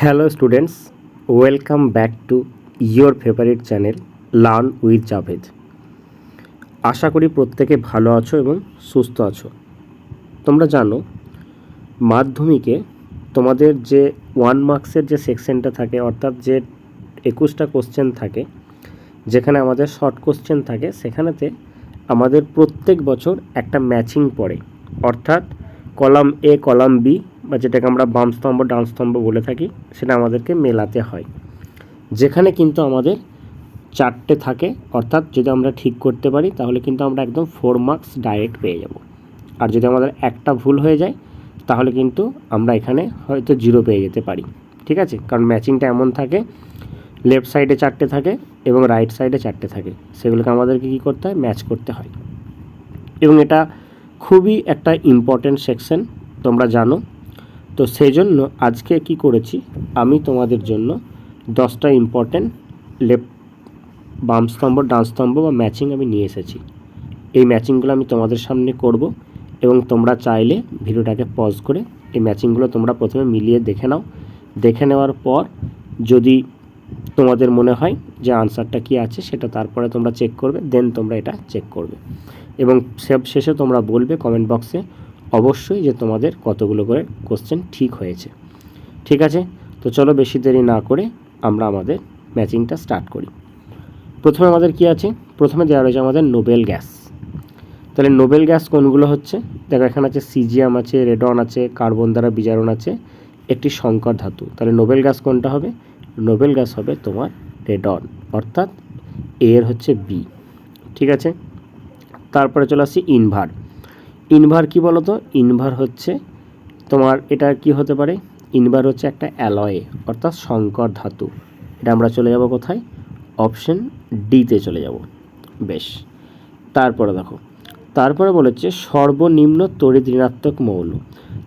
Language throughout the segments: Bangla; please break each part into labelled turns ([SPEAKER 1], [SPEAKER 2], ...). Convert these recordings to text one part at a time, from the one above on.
[SPEAKER 1] Hello students welcome back to your favourite channel learn with Javed আশা করি প্রত্যেকে ভালো আছো এবং সুস্থ আছো। তোমরা জানো, মাধ্যমিকে তোমাদের যে ওয়ান মার্কসের যে সেকশনটা থাকে, অর্থাৎ যে একুশটা কোশ্চেন থাকে, যেখানে আমাদের শর্ট কোশ্চেন থাকে, সেখানেতে আমাদের প্রত্যেক বছর একটা ম্যাচিং পড়ে। অর্থাৎ কলাম এ কলাম বি বা যেটাকে আমরা বাম স্তম্ভ, ডান স্তম্ভ বলে থাকি, সেটা আমাদেরকে মেলাতে হয়। যেখানে কিন্তু আমাদের চারটে থাকে, অর্থাৎ যদি আমরা ঠিক করতে পারি, তাহলে কিন্তু আমরা একদম ফোর মার্কস ডাইরেক্ট পেয়ে যাব। আর যদি আমাদের একটা ভুল হয়ে যায়, তাহলে কিন্তু আমরা এখানে হয়তো জিরো পেয়ে যেতে পারি। ঠিক আছে? কারণ ম্যাচিংটা এমন থাকে লেফট সাইডে চারটে থাকে এবং রাইট সাইডে চারটে থাকে। সেগুলোকে আমাদেরকে কী করতে হয়? ম্যাচ করতে হয়। এবং এটা খুবই একটা ইম্পর্ট্যান্ট সেকশন তোমরা জানো। তো সেই জন্য আজকে কি করেছি? আমি তোমাদের জন্য দশটা ইম্পর্ট্যান্ট লেফট বাম স্তম্ভ, ডান স্তম্ভ বা ম্যাচিং আমি নিয়ে এসেছি। এই ম্যাচিংগুলো আমি তোমাদের সামনে করব এবং তোমরা চাইলে ভিডিওটাকে পজ করে এই ম্যাচিংগুলো তোমরা প্রথমে মিলিয়ে দেখে নাও। দেখে নেওয়ার পর যদি তোমাদের মনে হয় যে আনসারটা কি আছে সেটা তারপরে তোমরা চেক করবে দেন তোমরা এটা চেক করবে। এবং সব শেষে তোমরা বলবে কমেন্ট বক্সে অবশ্যই যে তোমাদের কতগুলো করে কোশ্চেন ঠিক হয়েছে। ঠিক আছে? তো চলো বেশি দেরি না করে আমরা আমাদের ম্যাচিংটা স্টার্ট করি। প্রথমে আমাদের কি আছে? প্রথমে দেওয়া রয়েছে আমাদের নোবেল গ্যাস তাহলে নোবেল গ্যাস কোনগুলো হচ্ছে? দেখো, এখানে আছে সিজিয়াম আছে রেডন আছে কার্বন দ্বারা বিজারণ আছে, একটি সংকর ধাতু। তাহলে নোবেল গ্যাস কোনটা হবে? নোবেল গ্যাস হবে তোমার রেডন অর্থাৎ এর হচ্ছে বি ঠিক আছে? তারপরে চলে আসছি ইনভার ইনভার কি বলো তো ইনভার হচ্ছে তোমার এটা কি হতে পারে? ইনভার হচ্ছে একটা অ্যালয়ে অর্থাৎ সংকর ধাতু। এটা আমরা চলে যাব কোথায়? অপশন ডিতে চলে যাব। বেশ। তারপরে দেখো, তারপরে বলেছে সর্বনিম্ন তড়িৎ ঋণাত্মক মৌল।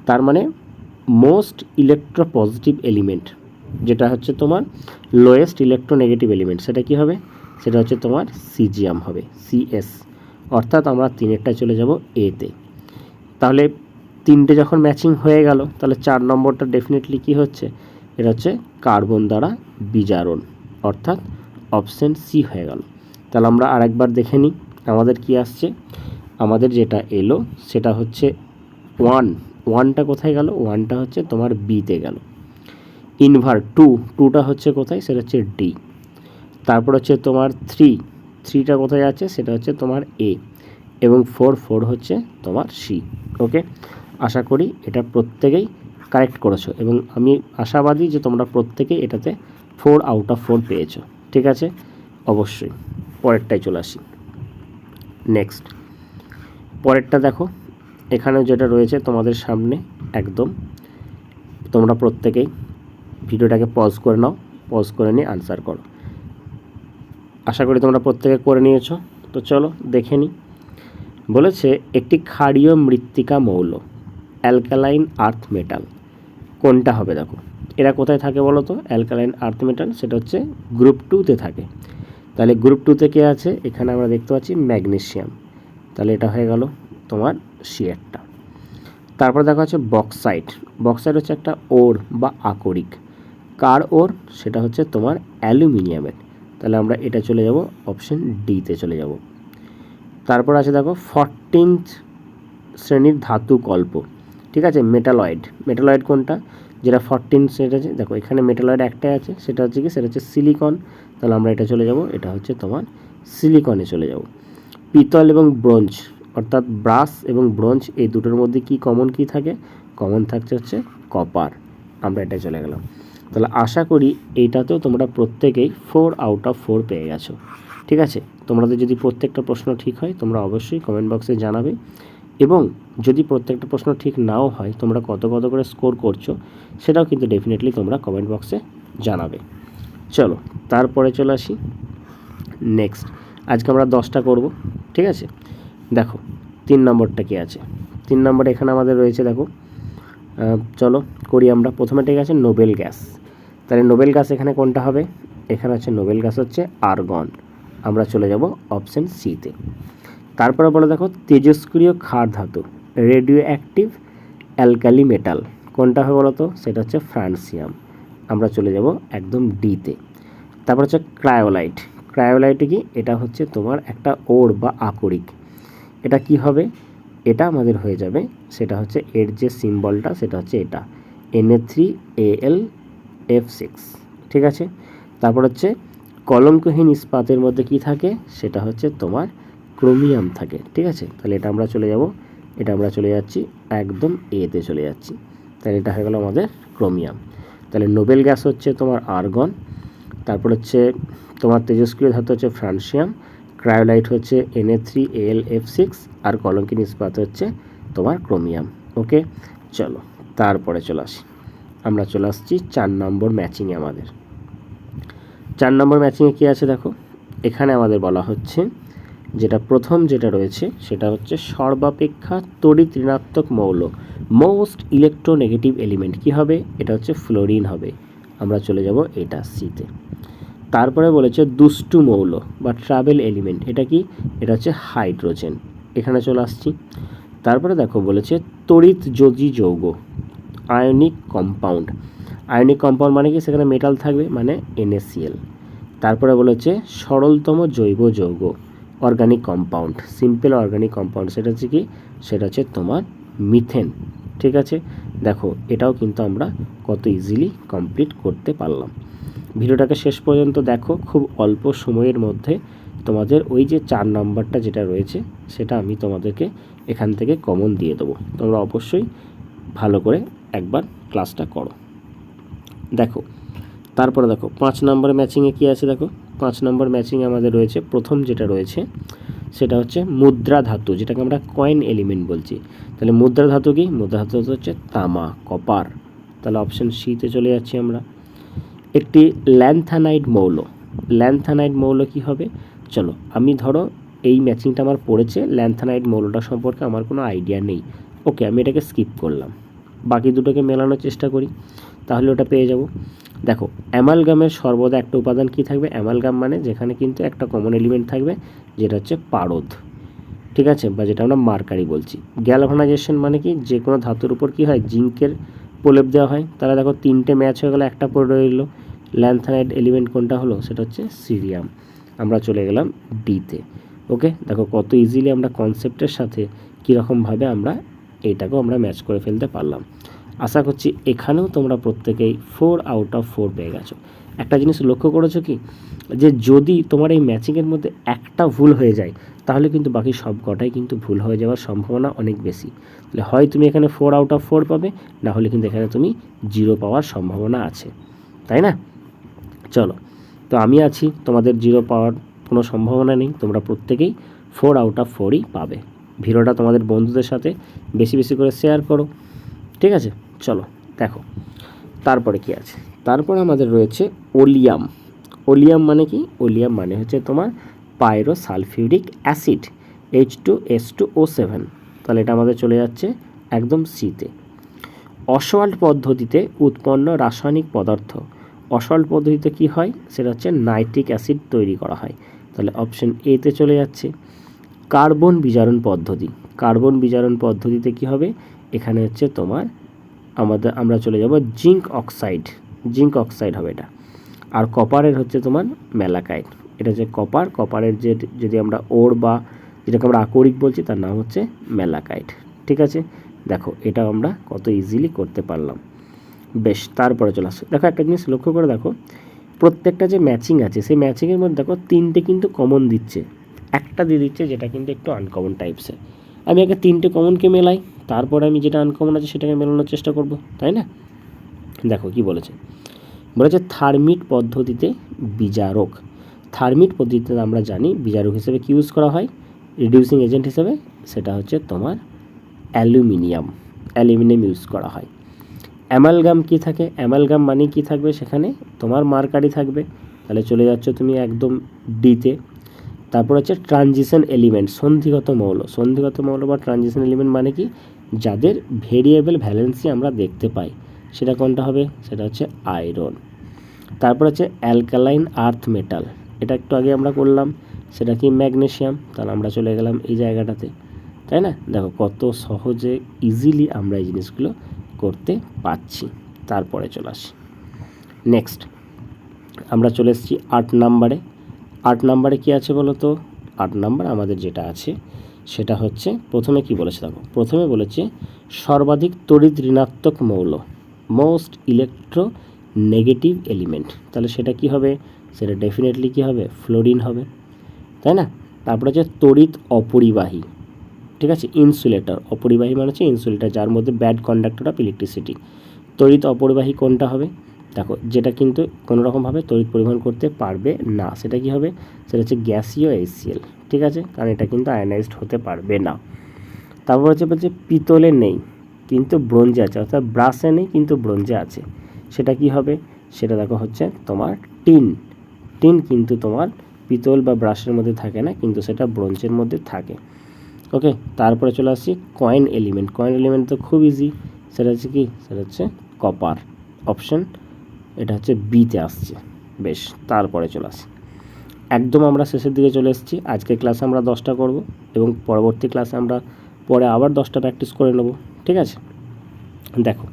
[SPEAKER 1] তার মানে মোস্ট ইলেকট্রোপজিটিভ এলিমেন্ট যেটা হচ্ছে তোমার লোয়েস্ট ইলেকট্রোনেগেটিভ এলিমেন্ট সেটা কি হবে? সেটা হচ্ছে তোমার সিজিয়াম হবে সিএস অর্থাৎ আমরা তিনেরটা চলে যাব এতে তাহলে তিনটে যখন ম্যাচিং হয়ে গেল, তাহলে চার নম্বরটা ডেফিনেটলি কি হচ্ছে? এটা হচ্ছে কার্বন দ্বারা বিজারণ, অর্থাৎ অপশন সি হয়ে গেল। তাহলে আমরা আরেকবার দেখে নিই, আমাদের কি আসছে? আমাদের যেটা এলো, সেটা হচ্ছে ওয়ান ওয়ানটা কোথায় গেল? ওয়ানটা হচ্ছে তোমার বিতে গেল। ইনভার টু টুটা হচ্ছে কোথায়? সেটা হচ্ছে ডি তারপর হচ্ছে তোমার থ্রি থ্রিটা কোথায় আছে? সেটা হচ্ছে তোমার এ এবং ফোর ফোর হচ্ছে তোমার সি ওকে আশা করি এটা প্রত্যেকেই কারেক্ট করেছ এবং আমি আশাবাদী যে তোমরা প্রত্যেকেই এটাতে ফোর আউট অফ ফোর পেয়েছ, ঠিক আছে? অবশ্যই পরেরটাই চলে আসি। নেক্সট পরেরটা দেখো, এখানে যেটা রয়েছে তোমাদের সামনে একদম, তোমরা প্রত্যেকেই ভিডিওটাকে পজ করে নাও পজ করে নিয়ে আনসার করো। আশা করি তোমরা প্রত্যেকে করে নিয়েছো, তো চলো দেখে নিই বলেছে, একটি ক্ষারীয় মৃত্তিকা মৌল, অ্যালকালাইন আর্থ মেটাল। কোনটা হবে দেখো? এরা কোথায় থাকে বলো তো? অ্যালকালাইন আর্থ মেটাল, সেটা হচ্ছে গ্রুপ টুতে থাকে। তাহলে গ্রুপ টুতে কে আছে? এখানে আমরা দেখতে পাচ্ছি ম্যাগনেশিয়াম তাহলে এটা হয়ে গেল তোমার শিয়ারটা। তারপর দেখা হচ্ছে বক্সাইট। বক্সাইট হচ্ছে একটা ওর বা আকরিক। কার ওর? সেটা হচ্ছে তোমার অ্যালুমিনিয়ামের। তাহলে আমরা এটা চলে যাব অপশন ডিতে চলে যাব। তারপর আছে দেখো ফরটিন্থ শ্রেণির ধাতু কল্প ঠিক আছে? মেটালয়েড মেটালয়েড কোনটা? যেটা ফরটিন সেটা আছে, দেখো এখানে মেটালয়েড একটাই আছে, সেটা হচ্ছে কি? সেটা হচ্ছে সিলিকন তাহলে আমরা এটা চলে যাব, এটা হচ্ছে তোমার সিলিকনে চলে যাব। পিতল এবং ব্রোঞ্জ, অর্থাৎ ব্রাস এবং ব্রোঞ্জ, এই দুটোর মধ্যে কি কমন কি থাকে? কমন থাকছে হচ্ছে কপার আমরা এটা চলে গেলাম। তাহলে আশা করি এইটাতেও তোমরা প্রত্যেকেই ফোর আউট অফ ফোর পেয়ে গেছো। ঠিক আছে? তোমাদের যদি প্রত্যেকটা প্রশ্ন ঠিক হয়, তোমরা অবশ্যই কমেন্ট বক্সে জানাবে। এবং যদি প্রত্যেকটা প্রশ্ন ঠিক নাও হয়, তোমরা কত কত করে স্কোর করছ, সেটাও কিন্তু ডেফিনেটলি তোমরা কমেন্ট বক্সে জানাবে। চলো, তারপরে চলে আসি। নেক্সট আজকে আমরা দশটা করব, ঠিক আছে? দেখো, তিন নম্বরটা কি আছে? তিন নম্বর এখানে আমাদের রয়েছে, দেখো। চলো করি আমরা। প্রথমে ঠিক আছে, নোবেল গ্যাস। তাহলে নোবেল গ্যাস এখানে কোনটা হবে? এখানে আছে, নোবেল গ্যাস হচ্ছে আর্গন। আমরা চলে যাব অপশন সিতে তারপরে বলে দেখো, তেজস্ক্রিয় ক্ষার ধাতু রেডিও অ্যাক্টিভ অ্যালকালি মেটাল কোনটা হবে বলো তো? সেটা হচ্ছে ফ্রান্সিয়াম। আমরা চলে যাব একদম ডিতে তারপর হচ্ছে ক্রায়োলাইট। ক্রায়োলাইটে কি? এটা হচ্ছে তোমার একটা ওর বা আকরিক। এটা কি হবে? এটা আমাদের হয়ে যাবে, সেটা হচ্ছে এর যে সিম্বলটা সেটা হচ্ছে এটা। N A three A L F six ঠিক আছে? তারপর হচ্ছে কলঙ্কহীন ইস্পাতের মধ্যে কি থাকে? সেটা হচ্ছে তোমার ক্রোমিয়াম থাকে, ঠিক আছে? তাহলে এটা আমরা চলে যাব। এটা আমরা চলে যাচ্ছি, একদম এতে চলে যাচ্ছি। তাহলে এটা হয়ে গেল আমাদের ক্রোমিয়াম। তাহলে নোবেল গ্যাস হচ্ছে তোমার আর্গন, তারপর হচ্ছে তোমার তেজস্ক্রিয় ধাতু হচ্ছে ফ্রান্সিয়াম, ক্রায়োলাইট হচ্ছে N A three L F six আর কলঙ্কিন ইস্পাত হচ্ছে তোমার ক্রোমিয়াম। ওকে চলো, তারপরে চলে আসি। আমরা চলে আসছি চার নম্বর ম্যাচিংয়ে আমাদের। চার নম্বর ম্যাচিংয়ে কী আছে দেখো? এখানে আমাদের বলা হচ্ছে, যেটা প্রথম যেটা রয়েছে, সেটা হচ্ছে সর্বাপেক্ষা তড়িৎ ঋণাত্মক মৌল। মোস্ট ইলেকট্রোনেগেটিভ এলিমেন্ট কি হবে? এটা হচ্ছে ফ্লোরিন হবে। আমরা চলে যাব এটা সিতে তারপরে বলেছে দুষ্টু মৌল বা ট্রাভেল এলিমেন্ট এটা কি? এটা হচ্ছে হাইড্রোজেন এখানে চলে আসছি। তারপরে দেখো বলেছে তড়িৎ যোজি যৌগ আয়নিক কম্পাউন্ড আয়নিক কম্পাউন্ড মানে কি? সেখানে মেটাল থাকবে মানে এনএসিএল তারপরে বলেছে সরলতম জৈব যৌগ organic compound simple organic compound সেটা হচ্ছে কি? সেটা হচ্ছে তোমার মিথেন ঠিক আছে? দেখো, এটাও কিন্তু আমরা কত ইজিলি কমপ্লিট করতে পারলাম। ভিডিওটাকে শেষ পর্যন্ত দেখো, খুব অল্প সময়ের মধ্যে তোমাদের ওই যে চার নাম্বারটা যেটা রয়েছে, সেটা আমি তোমাদেরকে এখান থেকে কমন দিয়ে দেবো। তোমরা অবশ্যই ভালো করে একবার ক্লাসটা করো। দেখো, তারপরে দেখো, পাঁচ নম্বর ম্যাচিংয়ে কী আছে দেখো? পাঁচ নম্বর ম্যাচিংয়ে আমাদের রয়েছে, প্রথম যেটা রয়েছে, সেটা হচ্ছে মুদ্রা ধাতু, যেটাকে আমরা কয়েন এলিমেন্ট বলছি। তাহলে মুদ্রা ধাতু কি? মুদ্রা ধাতু হচ্ছে তামা কপার তাহলে অপশন সিতে চলে যাচ্ছি আমরা। একটি ল্যান্থানাইড মৌল ল্যান্থানাইড মৌল কি হবে? চলো, আমি ধরো এই ম্যাচিংটা আমার পড়েছে ল্যান্থানাইড মৌলটা সম্পর্কে আমার কোনো আইডিয়া নেই। ওকে আমি এটাকে স্কিপ করলাম। বাকি দুটোকে মেলানোর চেষ্টা করি। তাহলে ওটা পেয়ে যাব। দেখো, অ্যামালগামের সর্বদা একটা উপাদান কি থাকবে? অ্যামালগাম মানে যেখানে কিন্তু একটা কমন এলিমেন্ট থাকবে, যেটা হচ্ছে পারদ। ঠিক আছে? বা যেটা আমরা মার্কারি বলছি। গ্যালভানাইজেশন মানে কি? যে কোনো ধাতুর উপর কি হয়? জিঙ্কের প্রলেপ দেওয়া হয়। তাহলে দেখো, তিনটে ম্যাচ হয়ে গেলো, একটা পড়ে রইল। ল্যান্থানাইড এলিমেন্ট কোনটা হলো? সেটা হচ্ছে সিরিয়াম। আমরা চলে গেলাম ডিতে ওকে দেখো, কত ইজিলি আমরা কনসেপ্টের সাথে কীরকমভাবে আমরা এইটাকেও আমরা ম্যাচ করে ফেলতে পারলাম। আশা করছি এখানেও তোমরা প্রত্যেকেই ফোর আউট অফ ফোর পেয়ে গেছো। একটা জিনিস লক্ষ্য করেছ কি? যে যদি তোমার এই ম্যাচিংয়ের মধ্যে একটা ভুল হয়ে যায়, তাহলে কিন্তু বাকি সব কটাই কিন্তু ভুল হয়ে যাওয়ার সম্ভাবনা অনেক বেশি। তাহলে হয় তুমি এখানে ফোর আউট অফ ফোর পাবে, না হলে কিন্তু এখানে তুমি জিরো পাওয়ার সম্ভাবনা আছে। তাই না? চলো, তো আমি আছি, তোমাদের জিরো পাওয়ার কোনো সম্ভাবনা নেই, তোমরা প্রত্যেকেই ফোর আউট অফ ফোরই পাবে। ভিডিওটা তোমাদের বন্ধুদের সাথে বেশি বেশি করে শেয়ার করো, ঠিক আছে? চলো, দেখো। তারপরে কি আছে? তারপরে আমাদের রয়েছে ওলিয়াম। ওলিয়াম মানে কি? ওলিয়াম মানে হচ্ছে তোমার pyrosulphuric acid H two S two O seven তাহলে এটা আমাদের চলে যাচ্ছে একদম সিতে অসওয়াল্ট পদ্ধতিতে উৎপন্ন রাসায়নিক পদার্থ। অসল্ট পদ্ধতিতে কি হয়? সেটা হচ্ছে নাইট্রিক অ্যাসিড তৈরি করা হয়। তাহলে অপশন এতে চলে যাচ্ছে। কার্বন বিজারণ পদ্ধতি। কার্বন বিজারণ পদ্ধতিতে কি হবে? এখানে হচ্ছে তোমার আমাদের, আমরা চলে যাব জিঙ্ক অক্সাইড। জিঙ্ক অক্সাইড হবে এটা। আর কপারের হচ্ছে তোমার ম্যালাকাইট এটা হচ্ছে কপার, কপারের যে যদি আমরা ওর বা যেটাকে আমরা আকরিক বলছি, তার নাম হচ্ছে ম্যালাকাইট ঠিক আছে? দেখো এটা আমরা কত ইজিলি করতে পারলাম। বেশ, তারপরে চলে আসো। দেখো একটা জিনিস লক্ষ্য করে দেখো, প্রত্যেকটা যে ম্যাচিং আছে, সেই ম্যাচিংয়ের মধ্যে দেখো তিনটে কিন্তু কমন দিচ্ছে। একটা দিয়ে দিচ্ছে যেটা কিন্তু একটু আনকমন টাইপসের আমি আগে তিনটে কমনকে মেলাই, তারপরে আমি যেটা আনকমন আছে সেটাকে মেলানোর চেষ্টা করব, তাই না? দেখো কি বলেছে। বলেছে থার্মিট পদ্ধতিতে বিজারক থার্মিট পদ্ধতিতে আমরা জানি বিজারক হিসেবে কি ইউজ করা হয়? রিডিউসিং এজেন্ট হিসেবে, সেটা হচ্ছে তোমার অ্যালুমিনিয়াম। অ্যালুমিনিয়াম ইউজ করা হয়। অ্যামালগাম কি থাকে? অ্যামালগাম মানে কি থাকবে? সেখানে তোমার মার্কারি থাকবে। তাহলে চলে যাচ্ছ তুমি একদম ডিতে তারপর হচ্ছে ট্রানজিশন এলিমেন্ট সন্ধিগত মৌল। সন্ধিগত মৌল বা ট্রানজিশন এলিমেন্ট মানে কি? যাদের ভেরিয়েবল ভ্যালেন্সি আমরা দেখতে পাই। সেটা কোনটা হবে? সেটা হচ্ছে আয়রন তারপর হচ্ছে অ্যালকালাইন আর্থ মেটাল এটা একটু আগে আমরা করলাম। সেটা কি? ম্যাগনেশিয়াম তাহলে আমরা চলে গেলাম এই জায়গাটাতে। তাই না? দেখো কত সহজে ইজিলি আমরা এই জিনিসগুলো করতে পারছি। তারপরে চলে আসি। নেক্সট আমরা চলে এসেছি আট নাম্বারে। আট নাম্বারে কি আছে বলো তো আট নাম্বার আমাদের যেটা আছে, সেটা হচ্ছে প্রথমে কি বলেছে দেখো? প্রথমে বলেছে, সর্বাধিক তড়িৎ ঋণাত্মক মৌল মোস্ট ইলেকট্রো নেগেটিভ এলিমেন্ট তাহলে সেটা কি হবে? সেটা ডেফিনেটলি কি হবে? ফ্লোরিন হবে। তাই না? তারপরে হচ্ছে তড়িৎ অপরিবাহী। ঠিক আছে? ইনসুলেটর অপরিবাহী মানে হচ্ছে ইনসুলেটর যার মধ্যে ব্যাড কন্ডাক্টর অফ ইলেকট্রিসিটি তড়িৎ অপরিবাহী কোনটা হবে? দেখো, যেটা কিন্তু কোনো রকমভাবে তড়িৎ পরিবহন করতে পারবে না, সেটা কি হবে? সেটা হচ্ছে গ্যাসীয় এইচসিএল ঠিক আছে? কারণ এটা কিন্তু আয়নাইজড হতে পারবে না। তারপর হচ্ছে বলছে পিতলে নেই, কিন্তু ব্রোঞ্জে আছে, অর্থাৎ ব্রাসে নেই, কিন্তু ব্রোঞ্জে আছে। সেটা কি হবে? সেটা দেখো হচ্ছে তোমার টিন। টিন কিন্তু তোমার পিতল বা ব্রাশের মধ্যে থাকে না, কিন্তু সেটা ব্রোঞ্জের মধ্যে থাকে। ওকে তারপরে চলে আসছি কয়েন এলিমেন্ট কয়েন এলিমেন্ট তো খুব ইজি সেটা হচ্ছে কি? সেটা হচ্ছে কপার অপশন এটা হচ্ছে বিতে আসছে। বেশ, তারপরে চলে আসি। একদম আমরা শেষের দিকে চলে এসেছি। আজকের ক্লাসে আমরা দশটা করব এবং পরবর্তী ক্লাসে আমরা পরে আবার দশটা প্র্যাকটিস করে নেব। ঠিক আছে? দেখো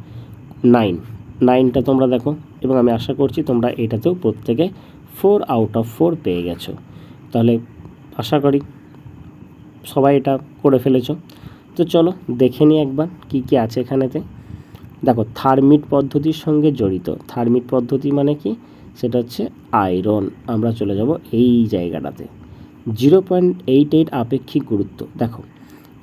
[SPEAKER 1] নাইন নাইনটা তোমরা দেখো এবং আমি আশা করছি তোমরা এটাতেও প্রত্যেকে ফোর আউট অফ ফোর পেয়ে গেছো। তাহলে আশা করি সবাই এটা করে ফেলেছ। তো চলো দেখে নিই একবার কি কি আছে এখানেতে। থার্মিট পদ্ধতির সঙ্গে জড়িত। থার্মিট পদ্ধতি মানে কি? সেটা হচ্ছে আয়রন আমরা চলে যাব এই জায়গাটাতে। জিরো পয়েন্ট এইট এইট আপেক্ষিক গুরুত্ব। দেখো,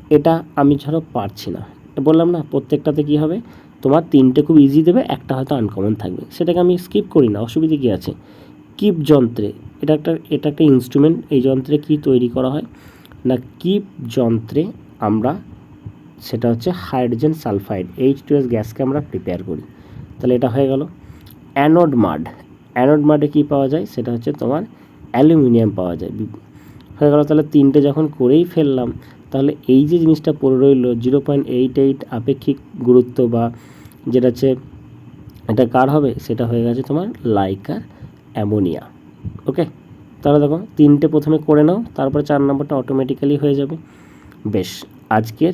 [SPEAKER 1] এটা আমি ধরো পারছি না। বললাম না, প্রত্যেকটাতে কি হবে? তোমার তিনটে খুব ইজি দেবে, একটা হয়তো আনকমন থাকবে। সেটাকে আমি স্কিপ করি না, অসুবিধে কী আছে? কিপ যন্ত্রে। এটা একটা এটা একটা ইনস্ট্রুমেন্ট এই যন্ত্রে কি তৈরি করা হয়? না কিপ যন্ত্রে আমরা সেটা হচ্ছে hydrogen sulphide H two S গ্যাসকে আমরা প্রিপেয়ার করি। তাহলে এটা হয়ে গেল। অ্যানোড মাড, অ্যানোড মাডে কী পাওয়া যায়? সেটা হচ্ছে তোমার অ্যালুমিনিয়াম পাওয়া যায়। হয়ে গেল, তাহলে তিনটে যখন করেই ফেললাম, তাহলে এই যে জিনিসটা পড়ে রইল জিরো পয়েন্ট এইট এইট আপেক্ষিক গুরুত্ব বা যেটা হচ্ছে, এটা কার হবে? সেটা হয়ে গেছে তোমার লাইকার অ্যামোনিয়া। ওকে? তাহলে দেখো, তিনটে প্রথমে করে নাও, তারপরে চার নম্বরটা অটোমেটিক্যালি হয়ে যাবে। বেশ, আজকের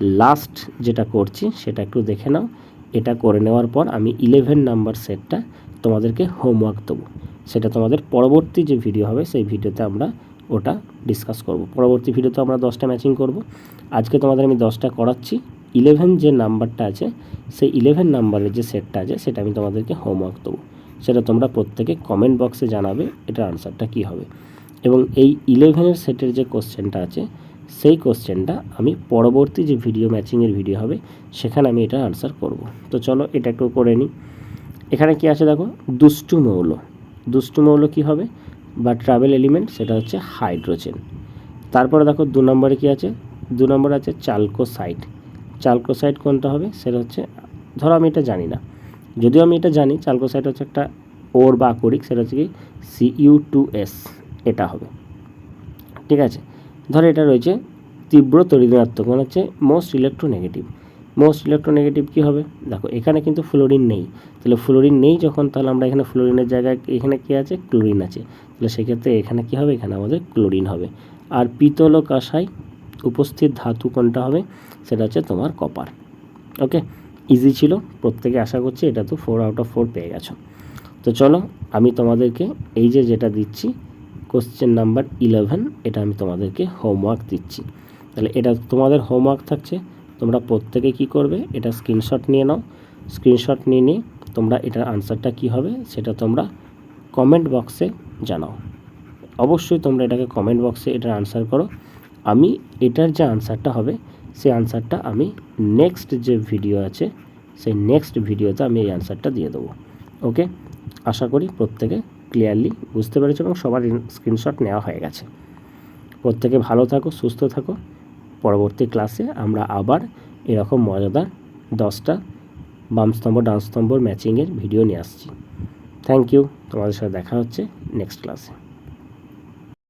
[SPEAKER 1] লাস্ট যেটা করছি, সেটা একটু দেখে নাও। এটা করে নেওয়ার পর আমি ইলেভেন নাম্বার সেটটা তোমাদেরকে হোমওয়ার্ক দেবো। সেটা তোমাদের পরবর্তী যে ভিডিও হবে, সেই ভিডিওতে আমরা ওটা ডিসকাস করব। পরবর্তী ভিডিওতে আমরা দশটা ম্যাচিং করব। আজকে তোমাদের আমি দশটা করাচ্ছি। ইলেভেন যে নাম্বারটা আছে, সেই ইলেভেন নাম্বারের যে সেটটা আছে, সেটা আমি তোমাদেরকে হোমওয়ার্ক দেবো। সেটা তোমরা প্রত্যেকে কমেন্ট বক্সে জানাবে, এটার আনসারটা কী হবে। এবং এই ইলেভেনের সেটের যে কোশ্চেনটা আছে সেই কোশ্চেনটা আমি পরবর্তী যে ভিডিও ম্যাচিংয়ের ভিডিও হবে, সেখানে আমি এটা আনসার করব। তো চলো এটা একটু করে নিই। এখানে কি আছে দেখো? দুষ্টু মৌল। দুষ্টু মৌল কি হবে? বা ট্রাভেল এলিমেন্ট সেটা হচ্ছে হাইড্রোজেন তারপরে দেখো দু নম্বরে কি আছে? দু নম্বরে আছে চালকোসাইড চালকোসাইড কোনটা হবে? সেটা হচ্ছে, ধরো আমি এটা জানি না। যদিও আমি এটা জানি চালকোসাইড হচ্ছে একটা ওর বা আকরিক, সেটা হচ্ছে কি সি ইউ টু এস এটা হবে। ঠিক আছে? ধরো এটা রয়েছে তীব্র তরিণাত্মক মানে হচ্ছে মোস্ট ইলেকট্রোনেগেটিভ মোস্ট ইলেকট্রোনেগেটিভ কী হবে? দেখো, এখানে কিন্তু ফ্লোরিন নেই। তাহলে ফ্লোরিন নেই যখন, তাহলে আমরা এখানে ফ্লোরিনের জায়গায়, এখানে কী আছে? ক্লোরিন আছে। তাহলে সেক্ষেত্রে এখানে কী হবে? এখানে আমাদের ক্লোরিন হবে। আর পিতল ও কাঁসাই উপস্থিত ধাতু কোনটা হবে? সেটা হচ্ছে তোমার কপার ওকে ইজি ছিল। প্রত্যেকে আশা করছি এটা তো ফোর আউট অফ ফোর পেয়ে গেছো। তো চলো, আমি তোমাদেরকে এই যে যেটা দিচ্ছি কোশ্চেন নাম্বার ইলেভেন এটা আমি তোমাদেরকে হোমওয়ার্ক দিচ্ছি। তাহলে এটা তোমাদের হোমওয়ার্ক থাকছে, তোমরা প্রত্যেকে কি করবে, এটা স্ক্রিনশট নিয়ে নাও। স্ক্রিনশট নিয়ে নিয়ে তোমরা এটার আনসারটা কি হবে, সেটা তোমরা কমেন্ট বক্সে জানাও। অবশ্যই তোমরা এটাকে কমেন্ট বক্সে এটার আনসার করো। আমি এটার যে আনসারটা হবে, সেই আনসারটা আমি নেক্সট যে ভিডিও আছে, সেই নেক্সট ভিডিওতে আমি এই আনসারটা দিয়ে দেবো। ওকে আশা করি প্রত্যেকে ক্লিয়ারলি বুঝতে পেরেছ এবং সবার স্ক্রিনশট নেওয়া হয়ে গেছে। প্রত্যেকে ভালো থাকো, সুস্থ থাকো। পরবর্তী ক্লাসে আমরা আবার এরকম মজাদার দশটা বামস্তম্ভ ডানস্তম্ভর ম্যাচিংয়ের ভিডিও নিয়ে আসছি। থ্যাংক ইউ তোমাদের সাথে দেখা হচ্ছে নেক্সট ক্লাসে